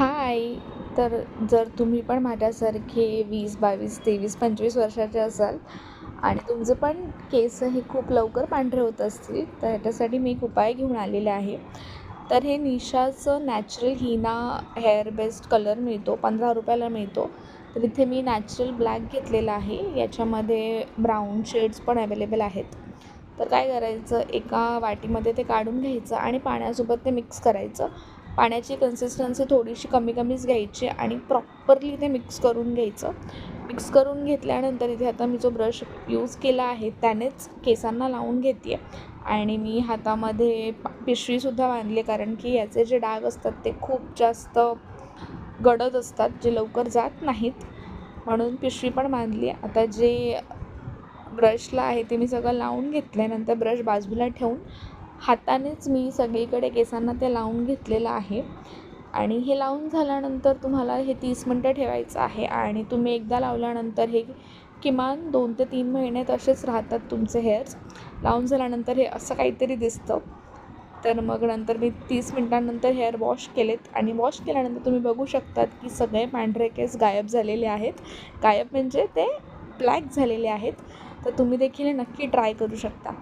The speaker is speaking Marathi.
हाय. तर जर तुम्ही पण माझ्यासारखे वीस बावीस तेवीस पंचवीस वर्षाचे असाल आणि तुमचं पण केस हे खूप लवकर पांढरे होत असतील तर ह्याच्यासाठी मी एक उपाय घेऊन आलेले आहे. तर हे निशाचं natural henna hair based colour मिळतो पंधरा रुपयाला मिळतो. तर इथे मी नॅचरल ब्लॅक घेतलेला आहे. याच्यामध्ये ब्राऊन शेड्स पण अवेलेबल आहेत. तर काय करायचं? एका वाटीमध्ये ते काढून घ्यायचं आणि पाण्यासोबत ते मिक्स करायचं. पाण्याची कन्सिस्टन्सी थोडीशी कमी कमीच घ्यायची आणि प्रॉपरली ते मिक्स करून घ्यायचं. मिक्स करून घेतल्यानंतर इथे आता मी जो ब्रश यूज केला आहे त्यानेच केसांना लावून घेते आहे आणि मी हातामध्ये पिशवीसुद्धा बांधली कारण की याचे जे डाग असतात ते खूप जास्त गडद असतात जे लवकर जात नाहीत. म्हणून पिशवी पण बांधली आता जे ब्रशला आहे ते मी सगळं लावून घेतल्यानंतर ब्रश बाजूला ठेवून हातानेच मी सगळीकडे केसांना ते लावून घेतलेलं आहे. आणि हे लावून झाल्यानंतर तुम्हाला हे तीस मिनटं ठेवायचं आहे आणि तुम्ही एकदा लावल्यानंतर हे किमान दोन ते तीन महिने तसेच राहतात तुमचे हेअर्स लावून झाल्यानंतर हे असं काहीतरी दिसतं. तर मग नंतर मी तीस मिनटांनंतर हेअर वॉश केलेत आणि वॉश केल्यानंतर तुम्ही बघू शकतात की सगळे पांढरे केस गायब झालेले आहेत. गायब म्हणजे ते ब्लॅक झालेले आहेत. तर तुम्ही देखील हे नक्की ट्राय करू शकता.